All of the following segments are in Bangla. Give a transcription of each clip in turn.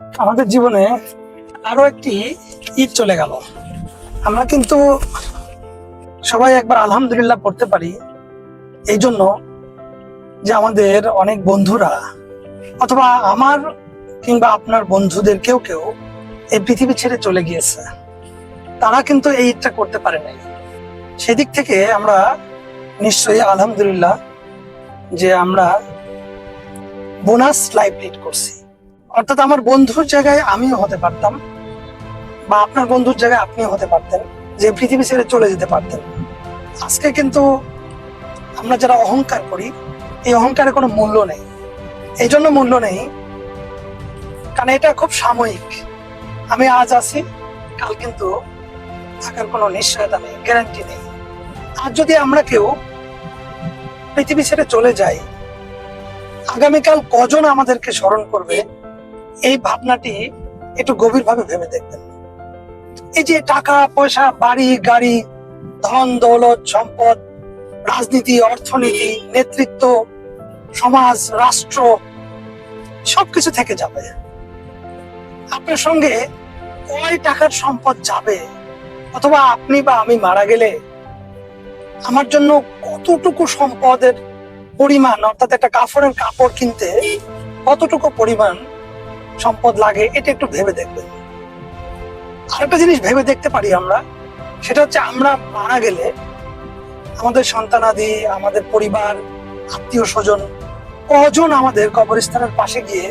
আমাদের জীবনে আরও একটি ঈদ চলে গেল। আমরা কিন্তু সবাই একবার আলহামদুলিল্লাহ পড়তে পারি। এই জন্য যে আমাদের অনেক বন্ধুরা অথবা আমার কিংবা আপনার বন্ধুদের কেউ কেউ এই পৃথিবী ছেড়ে চলে গিয়েছে। তারা কিন্তু এই ঈদটা করতে পারে নাই। সেদিক থেকে আমরা নিশ্চয়ই আলহামদুলিল্লাহ যে আমরা বোনাস লাইফ লিড করছি। অর্থাৎ আমার বন্ধুর জায়গায় আমিও হতে পারতাম, বা আপনার বন্ধুর জায়গায় আপনিও হতে পারতেন, যে পৃথিবী ছেড়ে চলে যেতে পারতেন। আজকে কিন্তু আমরা যারা অহংকার করি, এই অহংকারের কোনো মূল্য নেই। এই জন্য মূল্য নেই, কারণ এটা খুব সাময়িক। আমি আজ আছি, কাল কিন্তু থাকার কোনো নিশ্চয়তা নেই গ্যারান্টি নেই। আর যদি আমরা কেউ পৃথিবী ছেড়ে চলে যাই, আগামীকাল কজন আমাদেরকে স্মরণ করবে? এই ভাবনাটি একটু গভীরভাবে ভেবে দেখবেন। এই যে টাকা, পয়সা, বাড়ি, গাড়ি, ধন, দৌলত, সম্পদ, রাজনীতি, অর্থনীতি, নেতৃত্ব, সমাজ, রাষ্ট্র, সবকিছু থেকে যাবে। আপনার সঙ্গে কয় টাকার সম্পদ যাবে? অথবা আপনি বা আমি মারা গেলে আমার জন্য কতটুকু সম্পদের পরিমাণ, অর্থাৎ একটা কাপড়ের কাপড় কিনতে কতটুকু পরিমাণ সম্পদ লাগে, এটা একটু ভেবে দেখবেন আরেকটা জিনিস ভেবে দেখতে পারি আমরা, সেটা হচ্ছে আমরা মারা গেলে আমাদের সন্তানাদি আমাদের পরিবার, আত্মীয় স্বজন, কজন আমাদের কবরস্থানের পাশে গিয়ে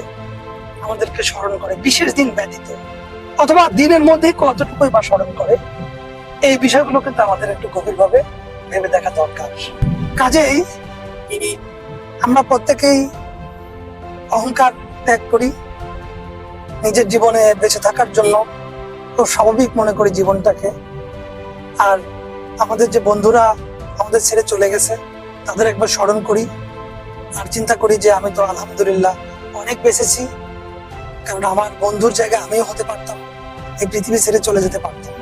আমাদেরকে স্মরণ করে, বিশেষ দিন ব্যতীত। অথবা দিনের মধ্যে কতটুকুই বা স্মরণ করে, এই বিষয়গুলো কিন্তু আমাদের একটু গভীরভাবে ভেবে দেখা দরকার। কাজেই আমরা প্রত্যেকেই অহংকার ত্যাগ করি নিজের জীবনে বেঁচে থাকার জন্য খুব স্বাভাবিক মনে করি জীবনটাকে। আর আমাদের যে বন্ধুরা আমাদের ছেড়ে চলে গেছে, তাদের একবার স্মরণ করি আর চিন্তা করি যে আমি তো আলহামদুলিল্লাহ অনেক বেঁচেছি, কারণ আমার বন্ধুর জায়গায় আমিও হতে পারতাম, এই পৃথিবী ছেড়ে চলে যেতে পারতাম।